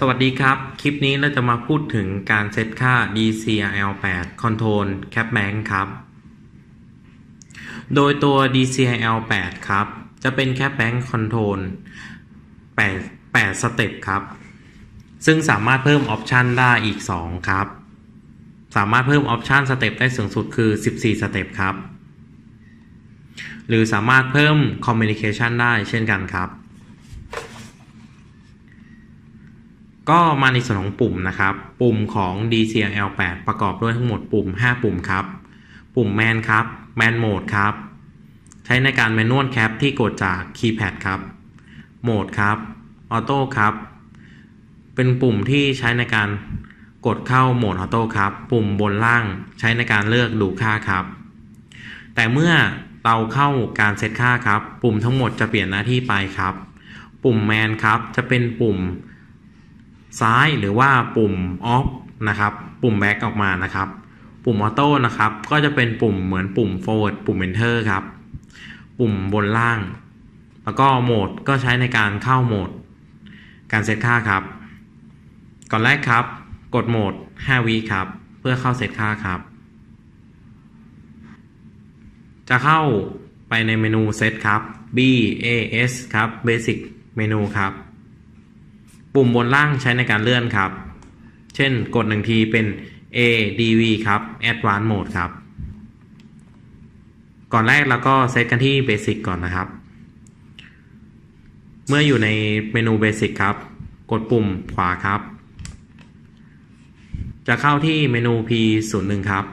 สวัสดีครับ คลิปนี้เราจะมาพูดถึงการเซตค่า DCL8 Control Cap Bank ครับ โดยตัว DCL8 ครับ จะเป็น Cap Bank Control 8 8สเต็ปครับ ซึ่งสามารถเพิ่มออปชันได้อีก 2 ครับ สามารถเพิ่มออปชันสเต็ปได้สูงสุดคือ 14 สเต็ปครับ หรือสามารถเพิ่ม Communication ได้เช่นกันครับ ก็มาในส่วนของปุ่มนะครับ ปุ่มของ DCL8 ประกอบด้วยทั้งหมดปุ่ม 5 ปุ่มครับ ปุ่มแมนครับแมนโหมดครับ ใช้ในการแมนนวลแคปที่กดจากคีย์แพดครับโหมดครับออโต้ครับ เป็นปุ่มที่ใช้ในการกดเข้าโหมดออโต้ครับ ปุ่มบนล่างใช้ในการเลือกดูค่าครับ แต่เมื่อเราเข้าการเซตค่าครับ ปุ่มทั้งหมดจะเปลี่ยนหน้าที่ไปครับ ปุ่มแมนครับจะเป็นปุ่ม ซ้ายหรือว่าปุ่ม off นะครับ ปุ่ม back ออกมานะครับ ปุ่ม auto นะครับ ก็จะเป็นปุ่มเหมือนปุ่ม forward ปุ่ม enter ครับ ปุ่มบนล่าง แล้วก็โหมดก็ใช้ในการเข้าโหมด การเซตค่าครับ ก่อนแรกครับ กดโหมด 5วิครับ เพื่อเข้าเซตค่าครับ จะเข้าไปในเมนูเซตครับ B A S ครับ Basic เมนูครับ ปุ่มบนล่างใช้ในการเลื่อนครับ เช่นกดหนึ่งทีเป็น A D V ครับ Advanced Mode ครับ ก่อนแรกเราก็เซตกันที่ Basic ก่อนนะครับ เมื่ออยู่ในเมนู Basic ครับ กดปุ่มขวาครับ จะเข้าที่เมนู P01 ครับ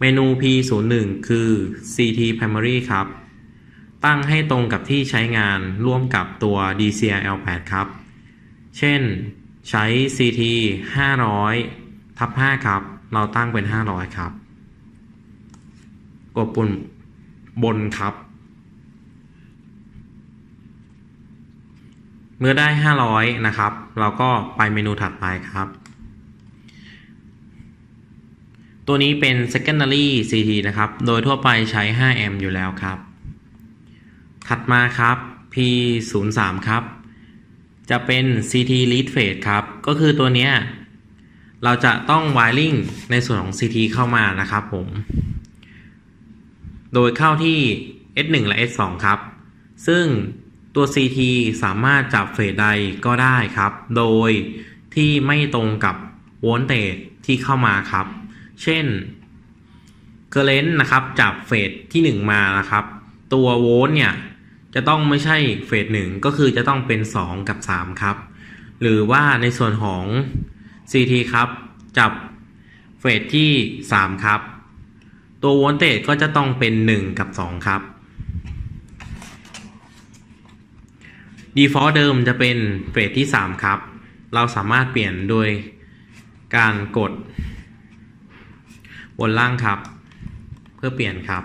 เมนู P01 คือ CT Primary ครับ ตั้งให้ตรงกับที่ใช้งานร่วมกับตัว DCL8 ครับ เช่นใช้ CT 500ทับ5ครับ เราตั้งเป็น 500 ครับ กดปุ่มบนครับ เมื่อได้ 500 นะครับ เราก็ไปเมนูถัดไปครับ ตัวนี้เป็น secondary CT นะครับ โดยทั่วไปใช้ 5 แอมป์อยู่แล้วครับ ถัดมาครับ P03 ครับ จะเป็น CT lead phase ครับ ก็คือตัวเนี้ยเราจะต้อง wiring ในส่วนของ CT เข้ามานะครับผม โดยเข้าที่ S1 และ S2 ครับ ซึ่งตัว CT สามารถจับเฟสใดก็ได้ครับ โดยที่ไม่ตรงกับโวลเตจที่เข้ามาครับ เช่นเคอร์เรนต์นะครับจับเฟสที่ 1 มานะครับ ตัวโวลต์เนี่ย จะต้องไม่ใช่เฟสหนึ่งก็คือจะต้องเป็น 2 กับ 3 ครับ หรือว่าในส่วนของ CT ครับ จับเฟสที่ 3 ครับ ตัวโวลเตจก็จะต้องเป็น 1 กับ 2 ครับ default เดิมจะเป็นเฟสที่ 3 ครับ เราสามารถเปลี่ยนโดยการกดบนล่างครับ เพื่อเปลี่ยนครับ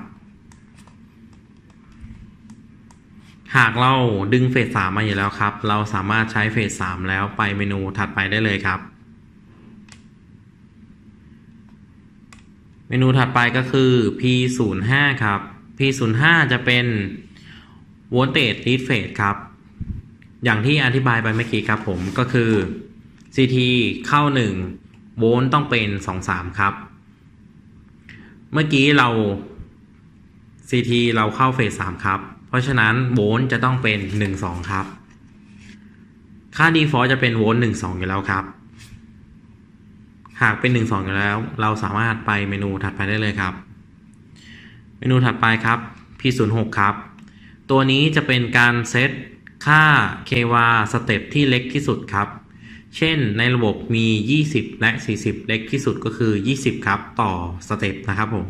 หากเราดึงเฟสสามมาอยู่แล้วครับ เราสามารถใช้เฟสสามแล้วไปเมนูถัดไปได้เลยครับ เมนูถัดไปก็คือ P05 ครับ P05 จะเป็น Voltage Lead Phase ครับ อย่างที่อธิบายไปเมื่อกี้ครับผมก็คือ CT เข้า 1 โวลต์ต้องเป็น 23 ครับ เมื่อกี้เรา CT เราเข้าเฟส3ครับ ราะฉะนั้นโวลต์จะต้องเป็น 1 2 ครับ ค่า default จะเป็นโวลต์1 2 อยู่แล้วครับ หากเป็น 1 2 อยู่แล้ว เราสามารถไปเมนูถัดไปได้เลยครับ เมนูถัดไปครับ P06 ครับ ตัวนี้จะเป็นการเซตค่า KVA สเต็ปที่เล็กที่สุดครับ เช่นในระบบมี 20 และ 40 เล็กที่สุดก็คือ 20 ครับ ต่อสเต็ปนะครับผม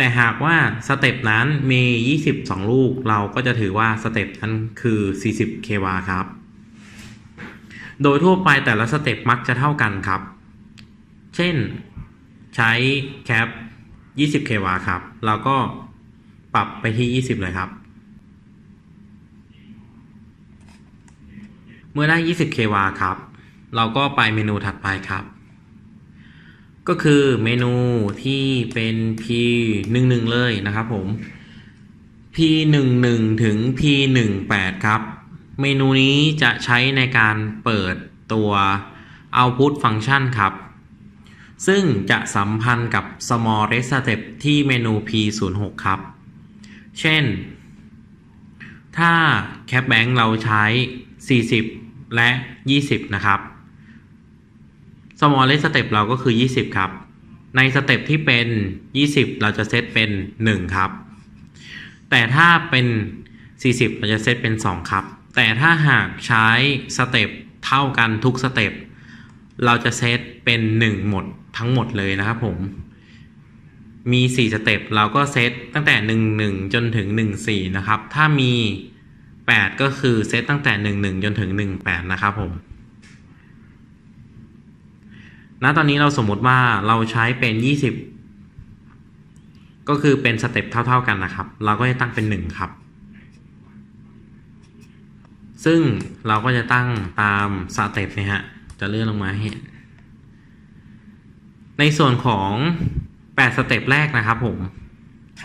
แต่หากว่าสเต็ปนั้นมี 22 ลูก เราก็จะถือว่าสเต็ปนั้นคือ 40 k w ครับ โดยทั่วไปแต่ละสเต็ปมักจะเท่ากันครับ เช่นใช้แคป 20 k w ครับ เราก็ปรับไปที่ 20 เลยครับ เมื่อได้ 20 k w ครับ เราก็ไปเมนูถัดไปครับ ก็คือเมนูที่เป็น P11 เลยนะครับผม P11 ถึง P18 ครับ เมนูนี้จะใช้ในการเปิดตัว output function ครับ ซึ่งจะสัมพันธ์กับ small rest step ที่เมนู p06 ครับ เช่น ถ้า cap bank เราใช้ 40 และ 20 นะครับ smallest step เราก็คือ 20 ครับ ในสเต็ปที่เป็น 20 เราจะเซตเป็น 1 ครับ แต่ถ้าเป็น 40 เราจะเซตเป็น 2 ครับ แต่ถ้าหากใช้สเต็ปเท่ากันทุกสเต็ปเราจะเซตเป็น 1 หมดทั้งหมดเลยนะครับผม มี 4 สเต็ปเราก็เซตตั้งแต่ 1 1 จนถึง 1 4 นะครับ ถ้ามี 8 ก็คือเซตตั้งแต่ 1 1 จนถึง 1 8 นะครับผม ณตอนนี้เราสมมติว่าเราใช้เป็น 20 ก็คือเป็นสเต็ปเท่า ๆกันนะครับ เราก็จะตั้งเป็น 1 ครับ ซึ่งเราก็จะตั้งตามสเต็ปนี่ยฮะ จะเลื่อนลงมาให้เห็น ในส่วนของ 8 สเต็ปแรกนะครับผม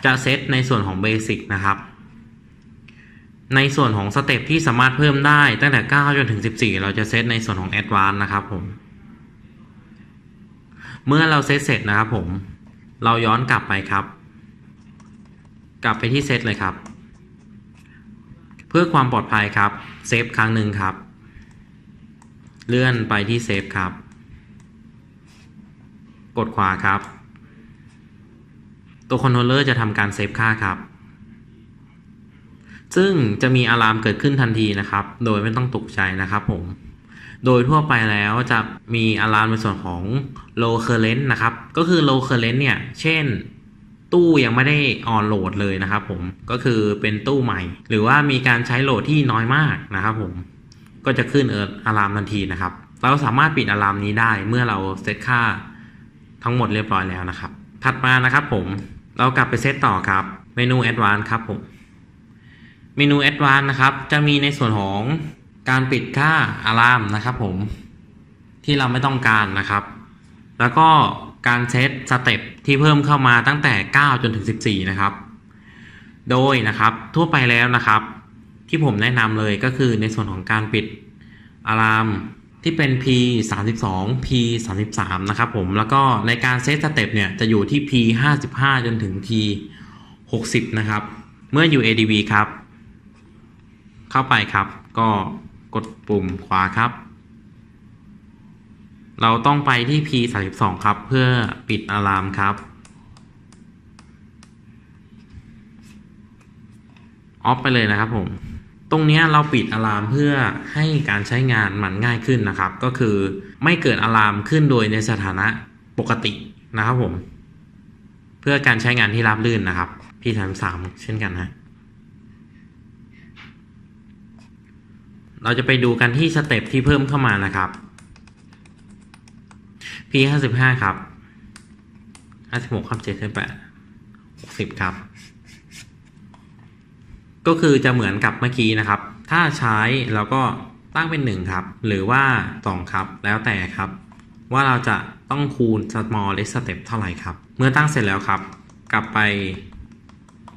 จะเซตในส่วนของเบสิกนะครับ ในส่วนของสเต็ปที่สามารถเพิ่มได้ตั้งแต่ 9 จนถึง 14 เราจะเซตในส่วนของ Advanced นะครับผม เมื่อเราเซตเสร็จนะครับผม เราย้อนกลับไปครับ กลับไปที่เซตเลยครับ เพื่อความปลอดภัยครับเซฟครั้งหนึ่งครับ เลื่อนไปที่เซฟครับ กดขวาครับ ตัวคอนโทรลเลอร์จะทำการเซฟค่าครับ ซึ่งจะมีอะลามเกิดขึ้นทันทีนะครับ โดยไม่ต้องตกใจนะครับผม โดยทั่วไปแล้วจะมีอะลามในส่วนของ low current นะครับ ก็คือ low current เนี่ย เช่น ตู้ยังไม่ได้ออนโหลดเลยนะครับผม ก็คือเป็นตู้ใหม่ หรือว่ามีการใช้โหลดที่น้อยมากนะครับผม ก็จะขึ้นเอออะลามทันทีนะครับ เราสามารถปิดอะลามนี้ได้เมื่อเราเซตค่าทั้งหมดเรียบร้อยแล้วนะครับ ถัดมานะครับผม เรากลับไปเซตต่อครับ เมนู Advanced ครับผม เมนู Advanced นะครับ จะมีในส่วนของ การปิดค่าอะลามนะครับผมที่เราไม่ต้องการนะครับ แล้วก็การเซตสเต็ปที่เพิ่มเข้ามาตั้งแต่ 9 จนถึง 14 นะครับ โดยนะครับทั่วไปแล้วนะครับ ที่ผมแนะนำเลยก็คือในส่วนของการปิดอะลามที่เป็น P 3 2 P 3 3นะครับผม แล้วก็ในการเซตสเต็ปเนี่ยจะอยู่ที่ P 5 5จนถึง P 60 นะครับ เมื่อ UADV ครับ เข้าไปครับก็ กดปุ่มขวาครับ เราต้องไปที่ P 3 2ครับ เพื่อปิดอะลามครับ ออฟไปเลยนะครับผม ตรงนี้เราปิดอะลามเพื่อให้การใช้งานมันง่ายขึ้นนะครับ ก็คือไม่เกิดอะลามขึ้นโดยในสถานะปกตินะครับผม เพื่อการใช้งานที่ราบรื่นนะครับ P 3 3เช่นกันนะ เราจะไปดูกันที่สเต็ปที่เพิ่มเข้ามานะครับ P ห้าสิบห้าครับห้าสิบหกครับเจ็ดสิบแปดหกสิบครับ ก็คือจะเหมือนกับเมื่อกี้นะครับ ถ้าใช้เราก็ตั้งเป็นหนึ่งครับ หรือว่าสองครับ แล้วแต่ครับ ว่าเราจะต้องคูณ small l e s step เท่าไหร่ครับ เมื่อตั้งเสร็จแล้วครับ กลับไป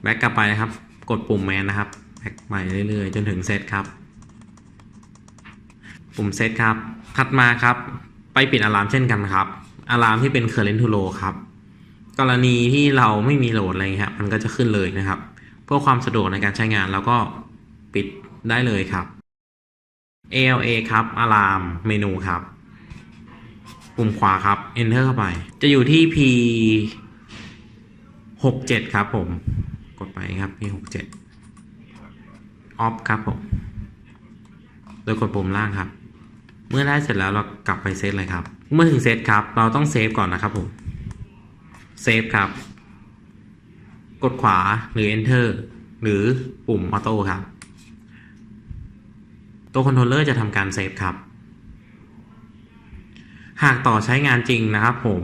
แบ็กกลับไปนะครับ กดปุ่มแมนนะครับแบ็กไปเรื่อยๆ จนถึงเซตครับ ปุ่มเซตครับ ถัดมาครับ ไปปิดอะลามเช่นกันครับอะลามที่เป็น current to low ครับ กรณีที่เราไม่มีโหลดอะไรเงี้ยมันก็จะขึ้นเลยนะครับ เพื่อความสะดวกในการใช้งานเราก็ปิดได้เลยครับ ALA ครับอะลามเมนูครับ ปุ่มขวาครับ Enter เข้าไป จะอยู่ที่ P 67 ครับผม กดไปครับ P 67 Off ครับผม โดยกดปุ่มล่างครับ เมื่อได้เสร็จแล้วเรากลับไปเซตเลยครับ เมื่อถึงเซตครับ เราต้องเซฟก่อนนะครับผม เซฟครับ กดขวาหรือ enter หรือปุ่มออโต้ครับ ตัวคอนโทรลเลอร์จะทำการเซฟครับ หากต่อใช้งานจริงนะครับผม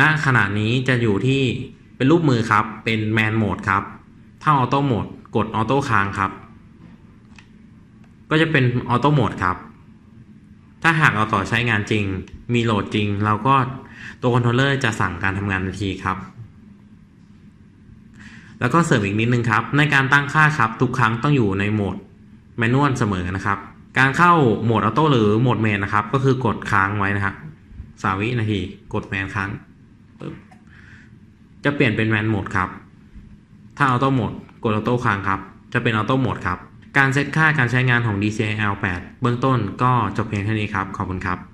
ณ ขณะนี้จะอยู่ที่เป็นรูปมือครับ เป็นแมนโหมดครับ ถ้าออโต้โหมดกดออโต้ค้างครับ ก็จะเป็นออโต้โหมดครับ ถ้าหากเราต่อใช้งานจริง มีโหลดจริง เราก็ตัวคอนโทรลเลอร์จะสั่งการทำงานทันทีครับ แล้วก็เสริมอีกนิดนึงครับ ในการตั้งค่าครับ ทุกครั้งต้องอยู่ในโหมดแมนนวลเสมอนะครับ การเข้าโหมดออโต้หรือโหมดแมนนะครับ ก็คือกดค้างไว้นะครับสาวินาทีกดแมนค้างจะเปลี่ยนเป็นแมนโหมดครับ ถ้าออโต้โหมดกดออโต้ค้างครับ จะเป็นออโต้โหมดครับ การเซตค่าการใช้งานของ DCL 8 เบื้องต้นก็จบเพียงเท่านี้ครับ ขอบคุณครับ